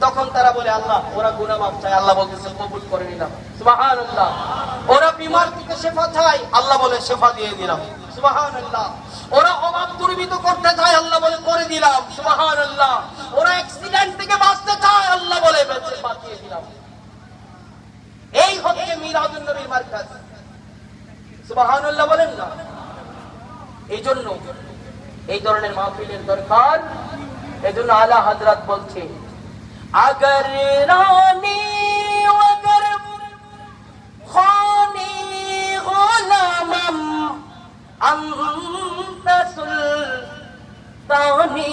তখন তারা বলে, আল্লাহ, ওরা গুনাহ মাফ চায়। আল্লাহ বলতেছে, কবুল করে নিলাম। সুবহানাল্লাহ। ওরা বিমার থেকে শেফা চায়। আল্লাহ বলে, শেফা দিয়ে দিলাম। সুবহানাল্লাহ। ওরা অভাব করতে চায়। আল্লাহ বলে, করে দিলাম। সুবহানাল্লাহ। ওরা অ্যাক্সিডেন্ট থেকে বাঁচতে চায়। আল্লাহ বলে বাঁচিয়ে দিলাম। এই হচ্ছে মিলাদুন নবীর মার্কাজ। সুবহানাল্লাহ বলেন না। এই জন্য এই ধরনের মাহফিলের দরকার। এই জন্য আলা হাজরাত বলছে اگر رانی اگر خانی غلامم انت سلطانی،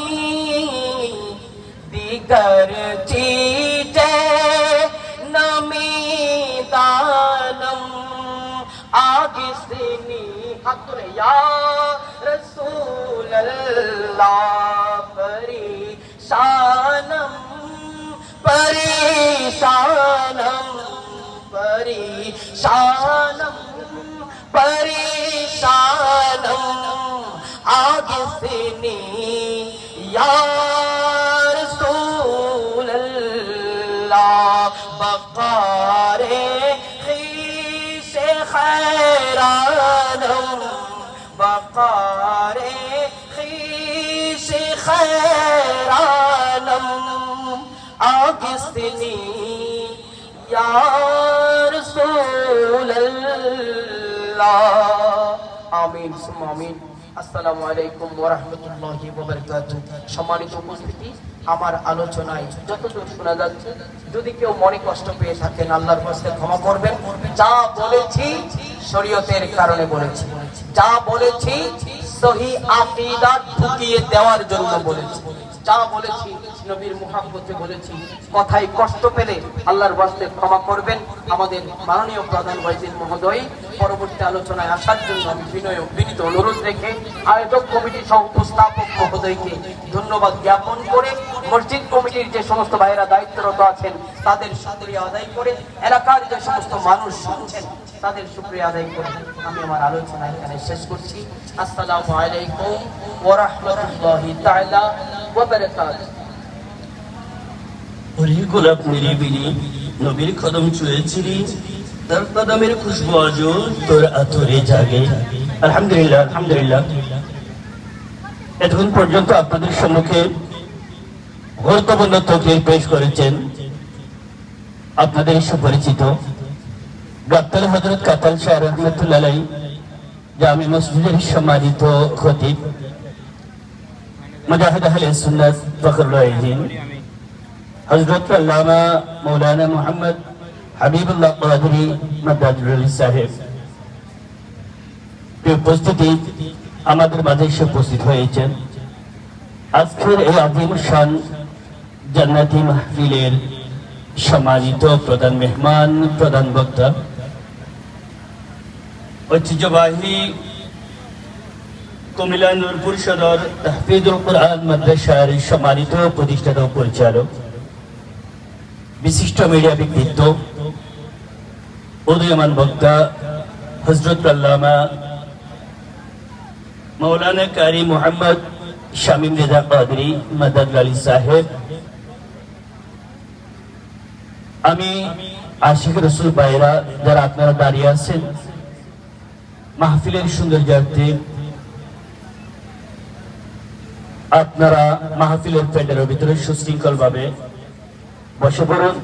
دیگر چیزیں نمی دانم آگستنی حق یا رسول اللہ۔ حسینی یا رسول اللہ بقارے خیش خیرانم بقارے خیش خیرانم آگستنی یا رسول اللہ، آمین سم آمین۔ আসসালামু আলাইকুম ওয়া রাহমাতুল্লাহি ওয়া বারাকাতুহু সম্মানিত উপস্থিতি, আমার আলোচনায় যতদূর শোনা যাচ্ছে, যদি কেউ মনে কষ্ট পেয়ে থাকেন, আল্লাহর কাছে ক্ষমা করবেন। যা বলেছি শরীয়তের কারণে বলেছি। যা বলেছি সহি আকীদা ঢুকিয়ে দেওয়ার জন্য বলেছি। যা বলেছি নবীর মুহাব্বতে বলেছি। কথায় কষ্ট পেলে আল্লাহর বাস্তে ক্ষমা করবেন। আমাদের মাননীয় প্রধান ভাইজিন মহোদয় পরবর্তী আলোচনায় আসার জন্য আমি বিনয় বিনীত অনুরোধ রেখে আয়োজক কমিটির সহ উপস্থাপক মহোদয়কে ধন্যবাদ জ্ঞাপন করে মসজিদ কমিটির যে সমস্ত ভাইয়েরা দায়িত্বরত আছেন, তাদের শুক্রিয়া আদায় করে এলাকার যে সমস্ত মানুষ শুনছেন, তাদের শুক্রিয়া আদায় করে আমি আমার আলোচনা এখানে শেষ করছি। আসসালামু আলাইকুম ওয়া রাহমাতুল্লাহি তাআলা ওয়া বারাকাতুহু ওরে গোলাপ নিরিবিলি নবীর কদম ছুঁয়েছিলি তার কদমের খুশবু আজও তোর আতরে জাগে। আলহামদুলিল্লাহ আলহামদুলিল্লাহ। এতক্ষণ পর্যন্ত আপনাদের সম্মুখে গুরুত্বপূর্ণ পেশ করেছেন আপনাদের সুপরিচিত হজরত কাতাল শাহ রহমতুল্লাহ মসজিদের সম্মানিত খতিব মৌলানা মোহাম্মদ হাবিবুল্লাহ মাদাজুল আলী সাহেব। উপস্থিতি, আমাদের মাঝে এসে উপস্থিত হয়েছেন। আজকের এই আদিম শান জান্নাতি মাহফিলের সম্মানিত প্রধান মেহমান, প্রধান বক্তা, ঐতিহ্যবাহী কুমিল্লা নূরপুর সদর তাহফিদুল কোরআন মাদ্রাসার সম্মানিত প্রতিষ্ঠাতা পরিচালক বিশিষ্ট মিডিয়া ব্যক্তিত্ব, উদয়মান বক্তা, হজরত আল্লামা মৌলানা কারি মোহাম্মদ শামীম রেজা কাদরি মাদাদ আলী সাহেব। আমি আশিক রসুল বাইরা যারা আপনারা দাঁড়িয়ে আছেন, মাহফিলের সৌন্দর্যার্থে আপনারা মাহফিলের প্যান্ডেলের ভিতরে সুশৃঙ্খল ভাবে وشبر